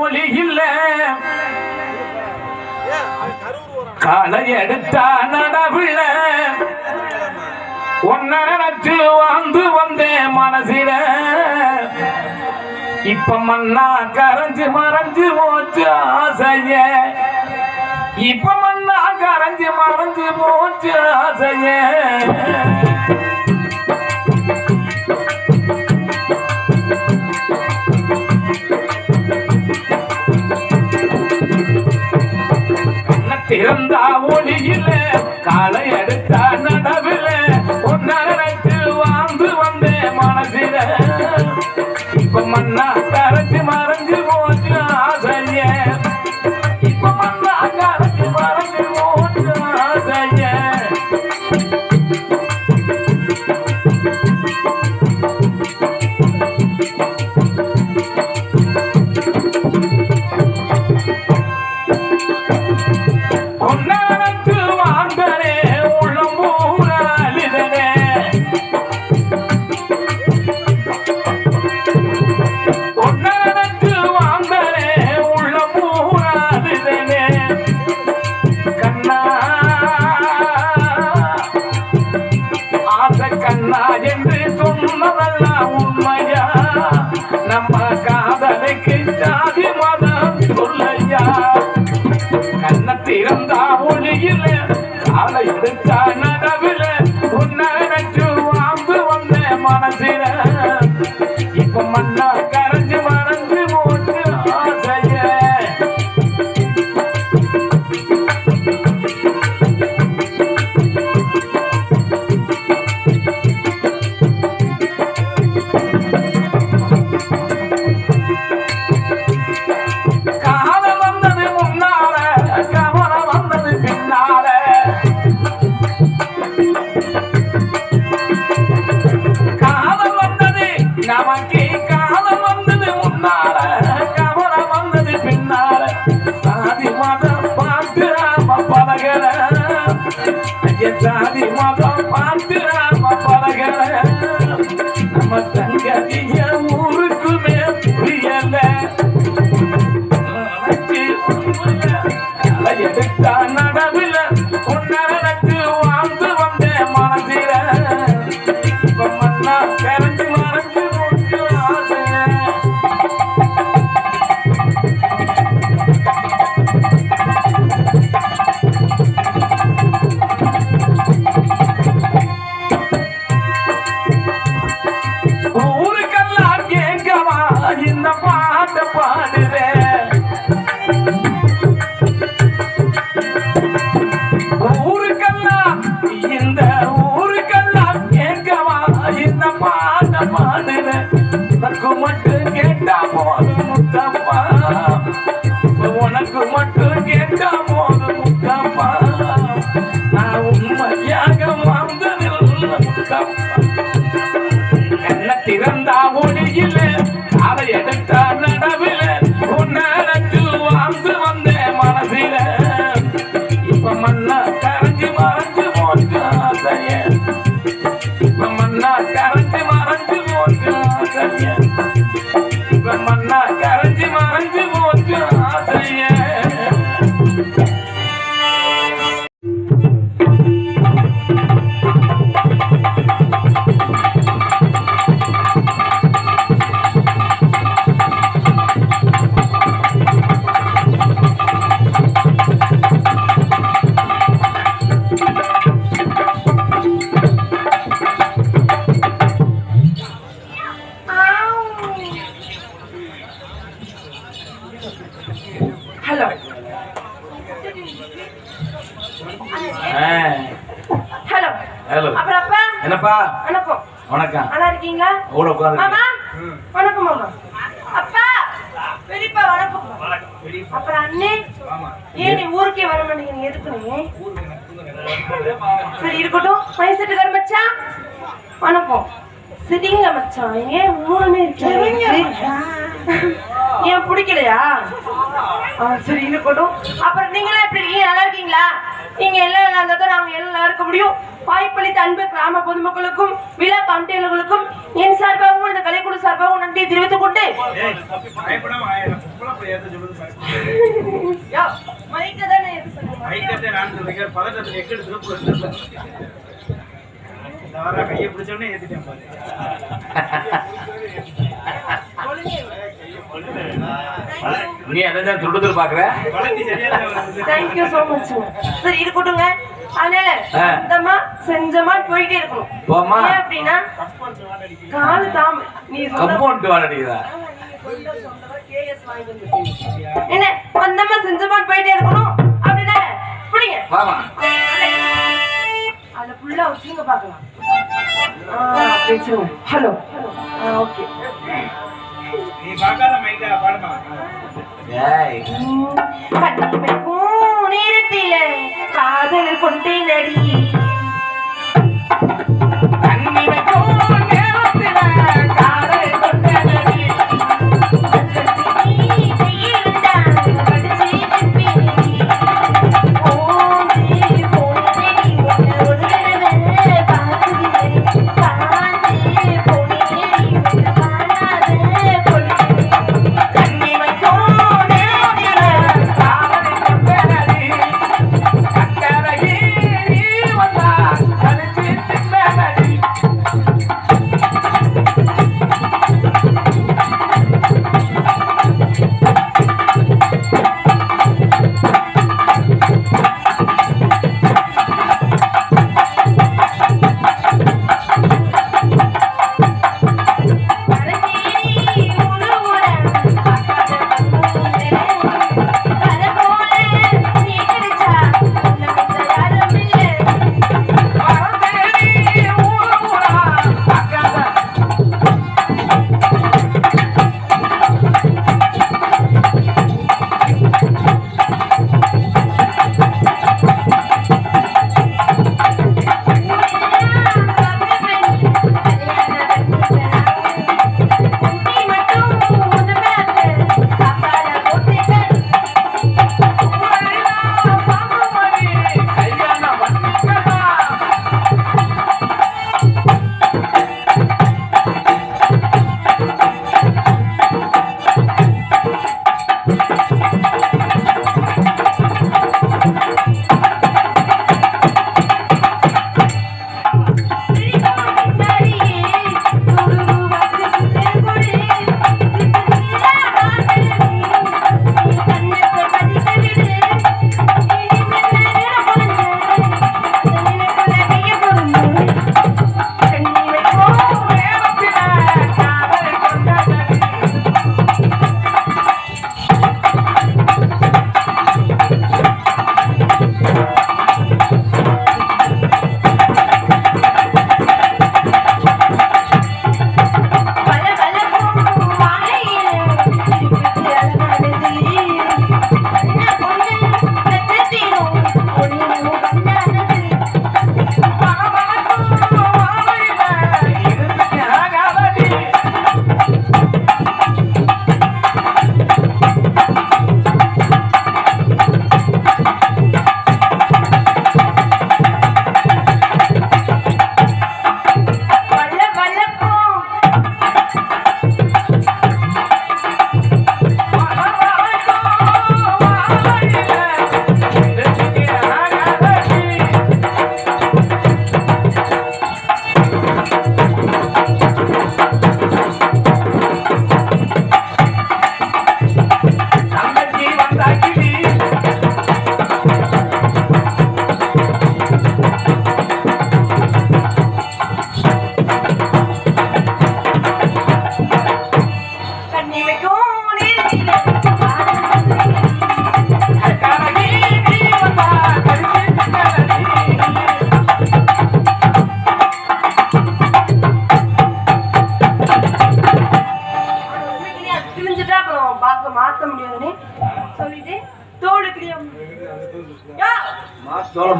ஒளி இல்ல. காலை எடுத்தா நடவில்ல ஒன்னரத்து வாழ்ந்து வந்தேன் மனசில. இப்ப மண்ணா கரைஞ்சு மறைஞ்சு போச்சு ஆசைய. இப்ப மண்ணா கரைஞ்சு மறைஞ்சு போச்சு ஆசைய. காலை எடுத்தா நடவில ஆசை என்று சொன்னதெல்லாம் உண்மையா? நம்ம It's time you walk உனக்கு மட்டும் அப்பா என்னப்பா? வணக்கம். வணக்கம். நல்லா இருக்கீங்களா? கூட உட்காந்து மாமா வணக்கம் மாமா. அப்பா பெரியப்பா வணக்கம். அப்புறம் அண்ணே. ஏன் நீ ஊருக்கே வர மாட்டேங்கிறீங்க எதுக்கு நீ? சரி இருக்கட்டும். வயசுட்டுக்கார மச்சான். வணக்கம். சரிங்க மச்சான். ஏன் மூணுமே இருக்கீங்க ஏன் பிடிக்கலையா? சரி இருக்கட்டும். அப்புறம் நீங்களா எப்படி இருக்கீங்க? நல்லா இருக்கீங்களா? நீங்க எல்லாம் நல்லா தான் நாங்க எல்லாம் நல்லா இருக்க முடியும். வாய்ப்பளித்த அன்பு கிராம பொதுமக்களுக்கும் விழா கமிட்டியாளர்களுக்கும் என் சார்பாகவும் இந்த கலைக்குழு சார்பாகவும் நன்றியை தெரிவித்துக் கொண்டு. கையை பிடிச்சோடனே ஏத்திட்டேன் நீ அதை தான் துடுதல் பாக்குற வளர்ச்சி சரியா தான் வருது. Thank you அதனால. அந்தம்மா செஞ்சமா போயிட்டே இருக்கணும். அப்படின்னா காலு தாம. நீ கம்பவுண்ட் வாடடிக்குதா என்ன வந்தமா செஞ்சமா போயிட்டே இருக்கணும்? அப்படின்னா புடிங்க. வாமா. அதுல ஃபுல்லா வச்சுங்க பார்க்கலாம். ஆ, அப்படி வச்சிருங்க ஹலோ ஓகே நீ பார்க்காத மைக்கா பாடுமா. ஏய். கண்ணிமைக்கும் நேரத்தில காதல் கொண்டேனடி. கண்ணி வைக்கும்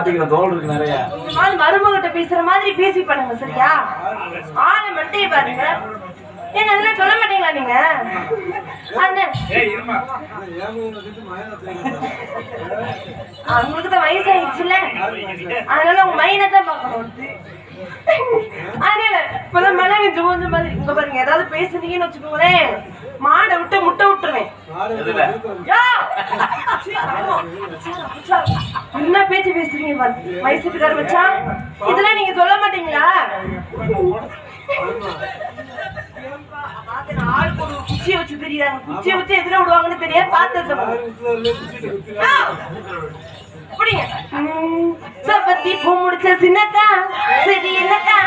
தோலை மாத்திக்கிற தோல் இருக்கு நிறைய. மருமகிட்ட பேசுற மாதிரி பேசி பண்ணுங்க சரியா? ஆளு மட்டையை பாருங்க. ஏன் அதெல்லாம் சொல்ல மாட்டீங்களா நீங்க? அவங்களுக்கு தான் வயசாயிடுச்சுல்ல? அதனால உங்க மைனை தான் பார்க்கணும். அதனால இப்பதான் பெஞ்சு கொஞ்சம் மாதிரி. இங்க பாருங்க ஏதாவது பேசுனீங்கன்னு வச்சுக்கோங்களேன். மாடை விட்டு முட்டை விட்டுருவேன். என்ன பேச்சு பேசுறீங்க வயசுக்கார மச்சான். இதெல்லாம் நீங்க சொல்ல மாட்டீங்களா? குச்சியை வச்சு தெரியாங்க குச்சியை வச்சு எதுல விடுவாங்கன்னு தெரியாது பார்த்து சப்பத்தி பூ முடிச்ச சின்னக்கா சரி என்னக்கா